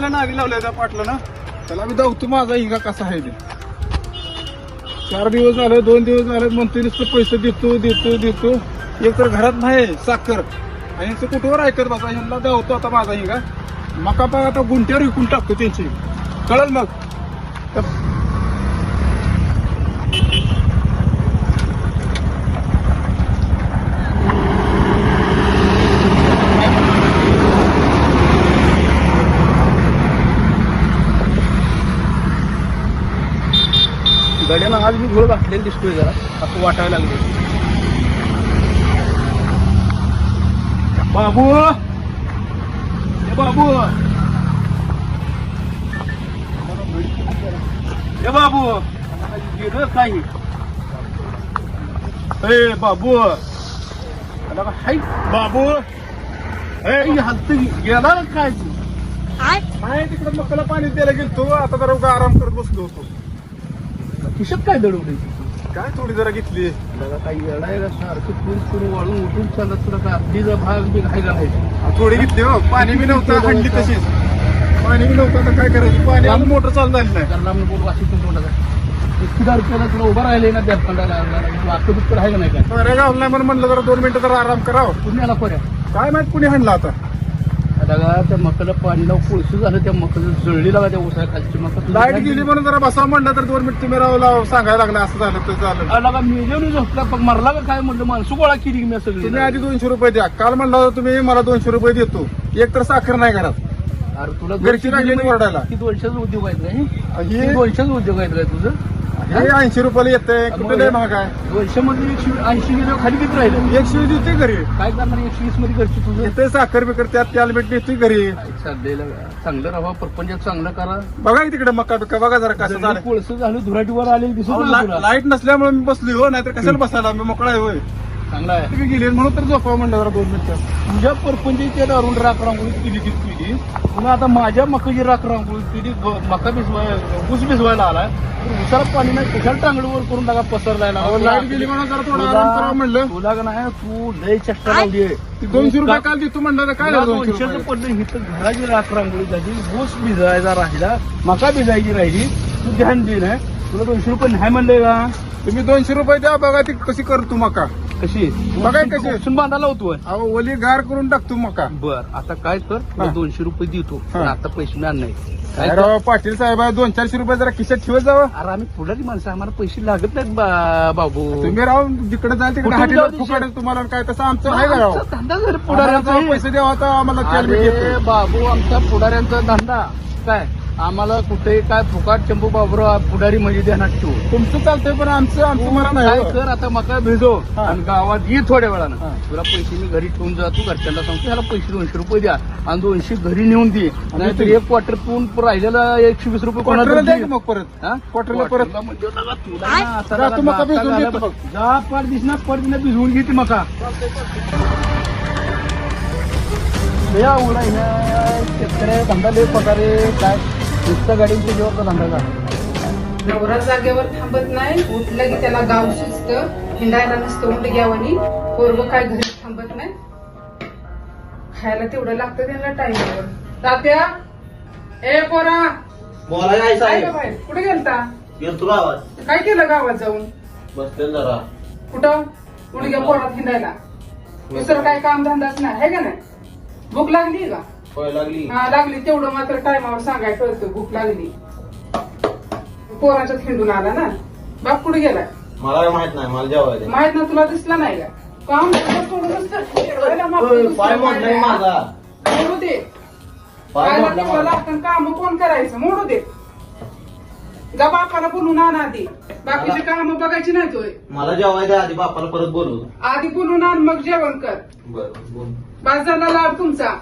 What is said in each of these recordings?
झालं नागी लावल्या त्या पाटलं ना. त्याला मी धावतो माझा हिंगा कसा आहे ते. चार दिवस झाले दोन दिवस झाले म्हणतो नुसतं पैसे देतो देतो देतो. एक तर घरात नाही साखर. आणि ते कुठवर ऐकत बसा यांना दावतो आता माझा हिंगा. मका पाक आता गुंट्यावर विकून टाकतो त्यांची. कळल मग? तर गड्यानं आज मी घोळ घातलेला दिसतोय जरा. असं वाटायला लागले बाबू! ए बाबू! ए बाबू! गेलं काही. ए बाबू? हाय? बाबू! हलत गेला काय? काय तिकडे मक्काला पाणी द्यायला गेलतो. आता जरा आराम करत बसलो होतो. खिशात काय दडवली काय थोडी जरा घेतली? काही सारखं वाळून उठून चालत तुला काय आपलीचा भाग बी काय घालायचं थोडी घेतली हो. पाणी बी नव्हतं हंडी तशीच. पाणी बी नव्हतं आता काय करायचं? पाणी आलं मोटर चालू झाली नाही. कारण आम्ही बोल तोंडाचा रुपयाला तुला उभा राहिले ना त्या फंडाला वाटतं बिटकं आहे का नाही काय? अरे गावला नाही म्हणलं जरा दोन मिनिटं जरा आराम करावं पुण्याला पर्या काय माहीत कुणी हाणला आता? दादा त्या मकाला पाणी लावून कोळसं झालं त्या मकाला जळली लागा त्या उसाळ्या खालची मका. लाइट गेली म्हणून जरा बसावं म्हणलं तर दोन मिनिट तुम्ही राहू लाव सांगायला लागलं असं झालं तर झालं. लागा मिळून झोपला पण मरला का काय म्हणलं? माणसं गोळा केली की मी सगळी तुम्ही आधी दोनशे रुपये द्या. काल म्हणला होता तुम्ही मला दोनशे रुपये देतो. एक तर साखर नाही घरात. अरे तुला घरची राहिली नाही ओरडायला. की दोनशेच उद्योग आहेत काय हे दोनशेच उद्योग आहेत काय तुझं? ऐंशी रुपयाला येतंय. कुठे लय महाग आहे? दोनशे मध्ये एकशे ऐंशी गेलो खाली किती राहिलं? एकशे वीस देते घरी. काय करणार एकशे वीसमध्ये करतो तुझं? येते साखर बिकर त्यात त्याला भेट देते घरी. चांगलं राहा प्रपंचात चांगलं करा. बघा की तिकडे मका बिका बघा जरा कसं झालं. कोळसं झालं धुराटीवर आले नाही तुला. लाइट नसल्यामुळे मी बसली हो नाहीतर कशाला बसायला? मी मोकळा आहे होय. चांगला आहे. तुम्ही गेली म्हणून तर झोपावं म्हणलं जरा दोन मिनिटं. तुझ्या परपंचाच्या दारून राख रांगोळी केली ती केली पुन्हा आता माझ्या मकाची राख रांगोळी केली मका भिजवाय ऊस भिजवायला आलाय. तर उसाला पाणी नाही कशाला टांगडीवर करून टाका पसरलायला? अहो, लाइट गेली म्हणून जरा थोडा आराम करावं म्हणलं. तुला का नाही तू लय चेष्टा लावली दोनशे रुपये काल देतो म्हणलं तर काय दोनशेचं रुपये? पडलं इथं घराची राख रांगोळी झाली ऊस भिजायचा राहिला मका भिजायची राहिली. तू ध्यान दे ना. तुला दोनशे रुपये नाही म्हणले का? तुम्ही दोनशे रुपये द्या बघा ती कशी करतो मका. कशी? बघाय कशी? उपसून बांधायला होतोय. अहो ओली गार करून टाकतो मका. बर आता काय कर? हा. दोनशे रुपये देतो पण हा. आता पैसे मिळणार नाही. काय काय कर? राव पाटील साहेब आहे दोन चारशे रुपये जरा खिशात ठेवत जावं. अरे आम्ही पुढारी माणसं आम्हाला पैसे लागत नाहीत बा- बाबू. तुम्ही राव जिकडे जाल तिकडे कुठून हाटीला जाऊ दे फुकाट तुम्हाला काय तसं आमचं आहे का राव आमचा धंदा जर पुढाऱ्यांचा पैसे द्यावा आम्हाला तेल अरे बाबू आमचा पुढाऱ्यांचा धंदा. काय? आम्हाला कुठे काय फुकाट चंपू बाबरो पुढारी म्हणजे ध्यानात ठेवू तुमचं चालतंय पण आमचं आमचं मला काय नाही हो. कर आता मका भिजो हा. आणि गावात ये थोड्या वेळानं हा. तुला पैसे मी घरी ठेवून जातो घरच्यांना सांगतो ह्याला पैसे दोनशे रुपये द्या आणि दोनशे घरी नेऊन दे नाहीतर एक क्वार्टर पिऊन राहिलेला एकशे वीस रुपये कोणाला क्वार्टरला द्या. की मग परत हा? क्वार्टरला परत क्वार्टरला म्हणजे लगा तुला ना आता जा, तू मका भिजवून देतो. बघ. जा पार दिना भिजवून घेते मका या उडा ह्या शेतकऱ्या धंदा लय पगारे काय नुसतं गाडींच्या जेव्हा धंदा झाला. नवरा जागेवर थांबत नाही. उठलं की त्याला गाव शिजत हिंडायला नसतं उंड घ्यावणी पोरग काय घरी थांबत नाही. खायला तेवढं लागतं त्यांना टाइमवर तात्या ए पोरा. बोला काय बाहेर कुठे गेलता? काय केलं गावात जाऊन? बसले जरा. कुठं? उडग्या पोरात हिंडायला. दुसरं काय काम धंदाच नाही. है का नाही? भूक लागली का? होय लागली. हा लागली. तेवढं मात्र टायमावर सांगाय कळतं. भूक लागली. पोराच्यात हिंडून आला ना. बाप कुठे गेलाय मला काय माहीत नाही. मला जेवायला माहीत ना तुला दिसला नाही का? काम धंदा सोडूनच तर खेळायला मागतो होय, दुसरं पाय मोडलाय काय नाही. माझा. मोडू दे. पाय पायाला मोडला तेवढं माझा. लागतं. काम कोण करायचं? मोडू दे. जा बापाला बोलून आण आधी. बाकीची काम बघायची नाही तोय मला जेवायला आधी. बापाला परत बोलू आधी बोलून आण मग जेवण कर. बर बोल. झाला लाभ तुमचा.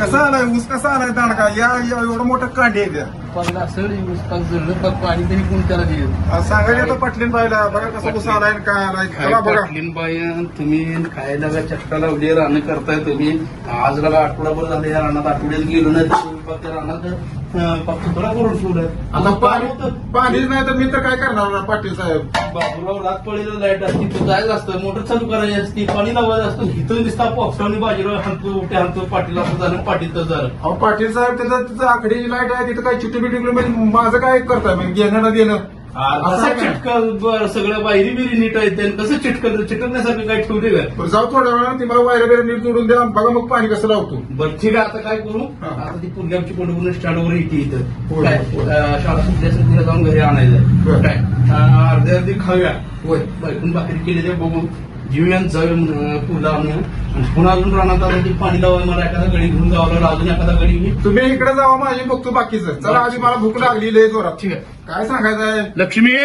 कसा आलाय ऊस कसा आलाय दांडका? या एवढं मोठं कांडी आहे त्या नुसतं जळलं तर पाणी तरी कोण त्याला सांगायचं आता पाटलीन बायला बघा कसं कसं आलाय आणि काय आलाय. चला बघा. बाई तुम्ही खायला का चक्का लावली रानं करताय तुम्ही. आज लगा आठवडाभर झाले या रानात आठवड्यात गेलो नाही तर त्या रानात करून आता पाणी पाणीच नाही तर मी तर काय करणार ना पाटील साहेब? बाबूराव रात पडलेलं लाइट असते तू जायचं असतं मोटर चालू करायची असते पाणी लावायचं असतं इथून दिसता पक्षावणी बाजीराव हाणतो उठ्या हाणतो पाटील असं झालं पाटील तर झालं. अहो पाटील साहेब तिथं तिथं आखडीची लाइट आहे तिथं काय चिट्टी बिटी म्हणजे माझं काय करताय? मग घेणं ना देणं असं कसं आहे का? चिटक सगळ्या बाहेरी बिरी नीट आहेत त्यानं कसं चिटकल? चिटकण्यासारखं काय ठेवले काय बरं, जाऊ थोड्या वेळानं ती मला वायरा बिरा नीट जोडून द्या. बघा मग पाणी कसं लावतो. बरं ठीक आहे आता काय करू? हा. आता ती पुण्याची पंढरपूर स्टँडवर येते इथं. होय. काय? अं, शाळा सुटली असेल तिला जाऊन घरी आणायचं बरं. काय? अं, अर्धी अर्धी खाऊया. होय. बायकून भाकरी केलेल्या बघून जीवन जाऊया पुला आणूया आणि पुन्हा अजून राहणार आता ती पाणी लावा मला एखादा गडी घेऊन जावं लागलं अजून एखादा गडी घे तुम्ही इकडे जावा माझी बघतो बाकीचं. चला आधी मला भूक लागली लय जोरात. ठीक आहे. काय सांगायचं आहे लक्ष्मी?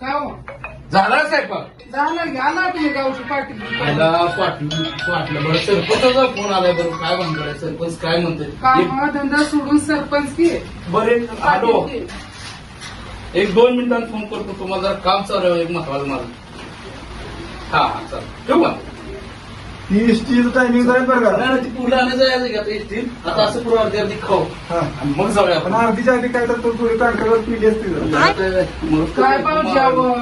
काय हो? झाला गावची पाटील पाटलं बरं सरपंचाचा फोन आलाय बरं. काय म्हणतोय सरपंच काय म्हणतोय? काम धंदा सोडून सरपंच की? बरे आलो. पाटील की. एक दोन मिनिटांत फोन करतो. तुम्हाला जरा काम चालू आहे एक महत्वाचं मला हा हा ठेवू का? ती एसटीचं टायमिंग जाईल बरं का? नाही, नाही, ती पुढे आणायचं आहे का आता येतील आता असं पुढे अर्धी अर्धी खाऊ. हा. आणि मग जाऊया पण आपण अर्धीच्या आधी काय तर तो थोडी पिली असती जरा. काय पाहू द्यावं?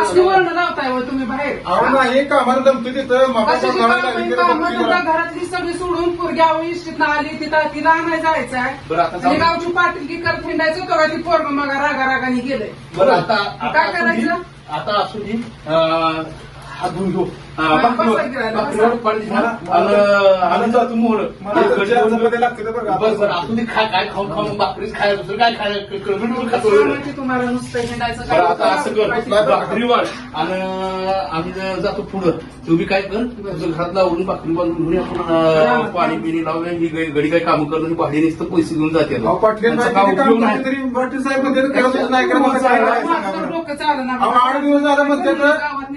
असली वर्ण लावताय हो तुम्ही बाहेर. अहो नाही कामाला जमतो तिथं. कामं- कामं घरातली सगळी सोडून पोरग्यावर इष्टीत आली तिथं तिला आणाय जायचं आहे. बरं, आता आणि जाऊ. गावची पाटील करत हिंडायचं होतं का ती पोरग मग रागा रागाने गेलंय. बरं आता आता काय. करायचं? आता असू दे हात घेऊ पाणी काय खाऊन खाऊन भाकरीच खायला दुसरं काय खायला? कळकळून खातो तुम्हाला आता असं कर. भाकरी वाढ. आणि आम्ही जर जातो पुढं. तुम्ही काय कर तुझं घरात लावून भाकरी बांधून घेऊन आपण पाणी बिणी लावूया ही गडी काय कामं करणं ही भाडी नुसतं पैसे घेऊन जाते. पाटील काम करते साहेब नाही करत आठ दिवस झालं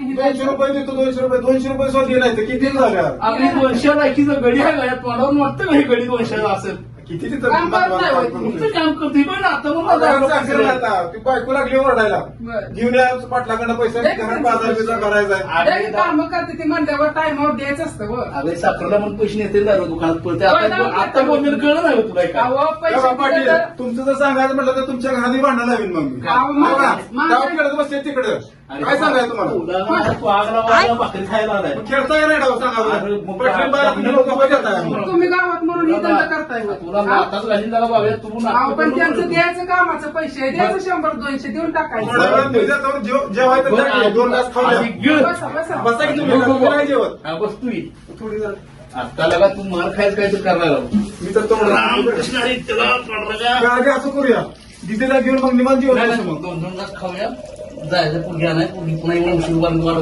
नाही दोनशे. रुपये देतो दोनशे रुपये दोनशे रुपये सुद्धा दिले नाही. तर किती झालं? आपली दोनशे लायकीचं गडी आहे का तोंडावरून वाटतं हे गडी दोनशेला असेल. किती तिथं काम करत नाही होय. तुमचं काम करतोय पण आता मला ती बायको लागली ओरडायला. बरं. घेऊन या पाटलाकडनं पैसे घरात बाजार बिजार करायचा आहे. लई कामं करते ती म्हणल्यावर टाइमवर द्यायचं असतं. अगं साखरला पण पैसे नेते दारू दुकानात होय, आता दारू आता बोललेलं कळलं नाही हो तुला काय. अहो, पैसे तेव्हा दिले पाटील तर- तुमचं जर सांगायचं म्हटलं तर तुमच्या घरात भांडण लावीन मग. मी अहो, मग- बघा, मग- तेव्हा खेळत बसते तिकडं. काय सांगायचं तुम्हाला? तुला तू आगला वागला भाकरी खायला आलाय. मग खेळता येणार डाव सांगा अरे, बरं. मग पाटील बाया तुम्ही लोकं बघताय. तुम्ही गावात म्हणून ही धंदा करताय. तुला नाताच घालीन त्याला बाबा तू अहो, नाटकं पण करू त्यांचं नको. द्यायचं कामाचं पैसे द्यायचं शंभर दोनशे देऊन टाकायचं जेव- जेवायचं दोन तास आधी. गिळ. बसा बसा बसा की तुम्ही तुम्ही नाही जेवत हा, बस तू ये. थोडी जरा. आता लगा तू मार खायचं काय तर करणार आहो. मी तर तोंड रामकृष्ण हरी, तुला पांडुरंगा. गाडी असं करूया दिदीला घेऊन मग निवांत जेवण नाही, बसू नाही, मग दोन दोन तास खाऊया जायचं पुढे नाही पुढे पुन्हा येऊन उशीर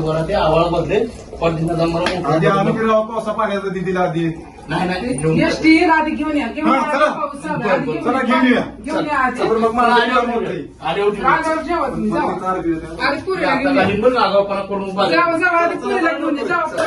वाढ ते आवाळ बदले आधी फिरावं पावसा पाण्याचं दिदीला आधी नाही नाही. एसटी आधी घेऊन या घेऊन हा, या चला. बरं, बरं, चला, घेऊन या. घेऊन या आधी आपण मग मला आले जेवण होते. होतंय. आले होते. रागावर जेवा तुम्ही जावा आता आधी पुरीला घेऊन आता या काही पण आगावपणा करून बघा. जावा जावा आधी पुरीला घेऊन या जावा.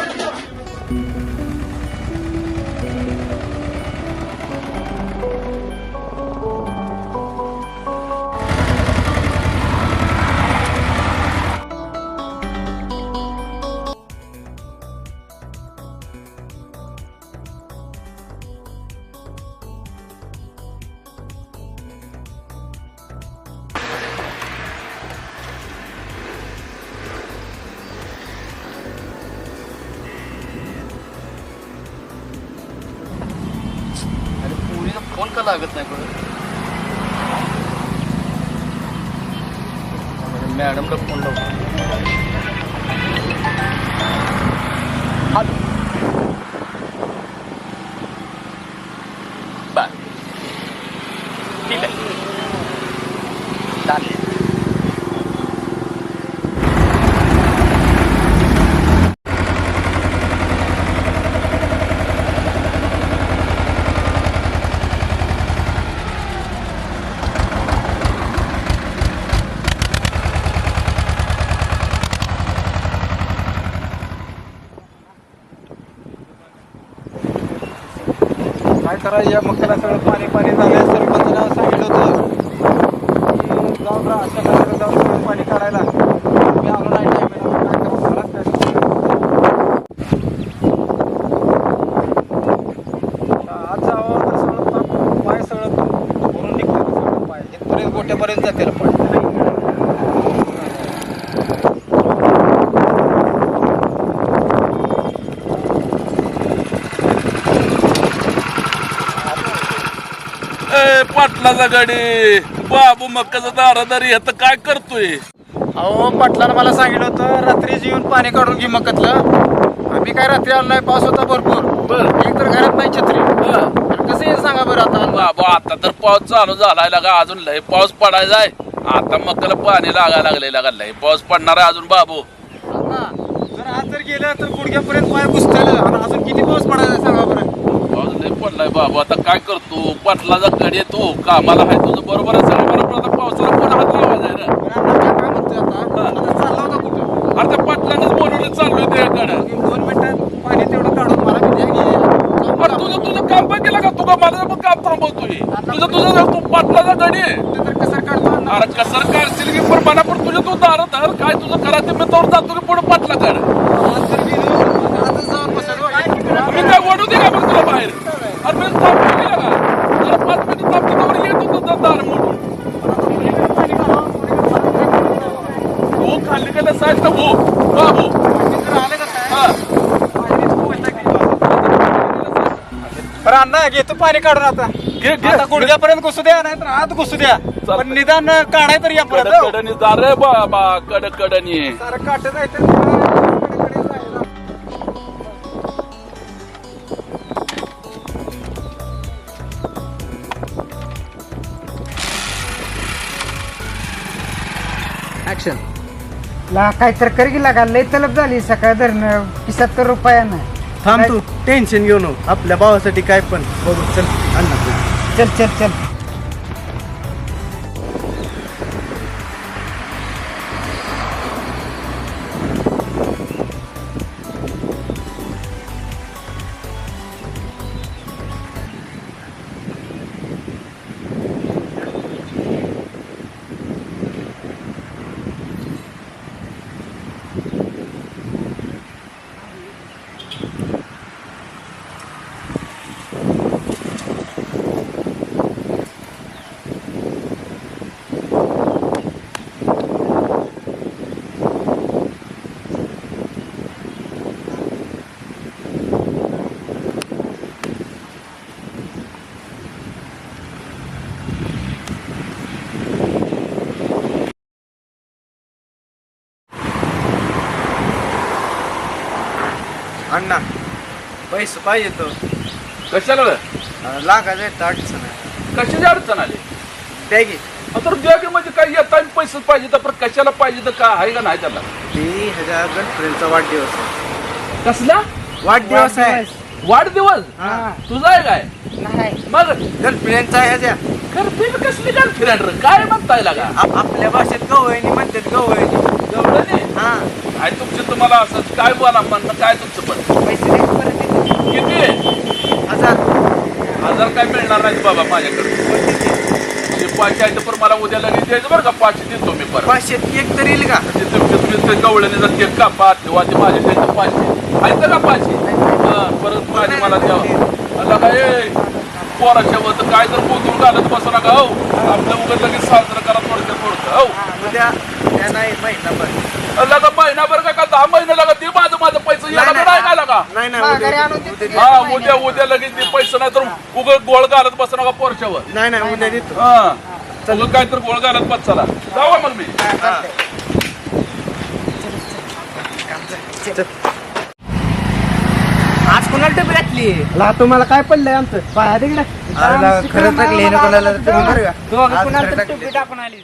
लागत नाही बरं मॅडमला फोन लावतो हॅलो. काय करायचं या मकाला सगळं पाणी पाणी झालंय सरपंच सांगितलं होतं की जाऊन राहा अशा प्रकारे जाऊन थोडं पाणी काढायला. मी आलो नाही आज जावं तर सगळं पाप- पाय सगळं भरून निघतं सगळं पाय. इथपर्यंत गोट्यापर्यंत जाते पाय ए पाटलाचा गाडी. बाबू मक्काचा दारादारी आता काय करतोय? अहो पाटलानं मला सांगितलं होतं रात्रीच येऊन पाणी काढून घे मकतलं आम्ही काय रात्री आलो नाही पाऊस होता भरपूर. बर. एक तर घरात नाही छत्री. कसं येईल सांगा बरं आता? बाबा आता तर पाऊस चालू झालाय लागा अजून लय पाऊस पडायचा आहे. आता मक्काला पाणी लागायला लागले लागा लय पाऊस पडणार आहे अजून बाबू. जर आज जर गेलं तर गुडघ्यापर्यंत पाय घुसतेलं आणि अजून किती पाऊस पडायचा सांगा बरं पाऊस लय पडलाय बाबू. आता काय करतो? पाटलाचा गाडी येतो कामाला आहे तुझं. बरोबर आहे सगळं बरोबर आता पावसाला कोण हात लावायचा आहे ना पण अरे त्या पाटलानेच बोलवलं चाललोय त्याकडे दोन मिनिटात पाणी तेवढं काढून मला की अरे तुझं तुझं काम पण केलं का? तुझं माझं पण काम थांबवतोय? तुझं तुझं तू पाटलाचा गाडी आहे. ते तर कसं काढतो? अरे कसं काढशील की? पण मला पण तुझ्या तू दार धर. काय तुझं करायचं मी तोवर जातो की पुढे पाटला कर जर हो. मी काय ओढू दे का मग तुला बाहेर? अण्णा घेतो पाणी काढून आता. घे घे. आता गुडघ्यापर्यंत घुसू द्या नाही तर आत घुसू द्या. पण निदान काढाय तर या कड परत कडनी जा रे बाबा कड कडनी सारं काटत आहे ला काय तर कर की लागा लय तलब झाली सकाळ धरणं पिसत्तर रुपयानं. थांब तू टेन्शन घेऊ नको. आपल्या भावासाठी काय पण बघू. चल अण्णा. चल चल चल. अण्णा पैसे पाहिजे तो. कशाला रे? लागायचं आहे तर अडचण आहे. कशाची अडचण आली? द्या की. तर द्या की म्हणजे काय येता पैसे पाहिजे तर पण कशाला पाहिजे तर काय आहे का नाही त्याला? ती ह्याच्या गर्लफ्रेंडचा वाढदिवस आहे. कसला? वाढदिवस आहे. वाढदिवस. हा. तुझा आहे काय? नाही. मग? गर्लफ्रेंडचा आहे ह्याच्या गर्लफ्रेंड कसली गर्लफ्रेंड काय म्हणताय लागा? आप- आपल्या भाषेत गवळणी म्हणतात गवळणी. गवळणी? हा. काय तुमचं तुम्हाला असं काय बोला म्हणणं काय तुमचं पण? नाही. किती? हजार. हजार काय मिळणार नाहीत बाबा माझ्याकडे. पाचशे आहे तर पण मला उद्या लगेच द्यायचं बरं का? पाचशे देतो मी परत. पाचशेत एक तरी येईल का? ते तुमचे तुम्ही ते गवळणी जर केक कापा तेव्हा ते माझे द्यायचं पाचशे. आहेत का पाचशे? हा, परत माझे मला द्यावं. अला काय पोराच्या वत काय तर पोचून घालत बसू नका हो. आपलं उघड लगेच साजरं करा थोडक्यात थोडकं हो. उद्या त्या नाही महिनाभर. का महिनाभर का का दहा महिने लागा ते माझं माझं पैसे नाही, लागा नाही नाही माघारी उद्या- आणून देतो. उद्या हा उद्या उद्या लगेच ते पैसे नाही तर उघड गोळ घालत बसू नका पोरच्यावर नाही नाही उद्या देतो. हा. उगं काय तर गोळ घालत बस चला. जावा मग मी. आज कोणाला टोपी घातली? ला तुम्हाला काय पडलंय आमचं? पाया तिकडे अरे ला, खरंच टाकली आहे ना कोणाला तर तुम्ही बरं का? आज खरं टाकली. टाकून आली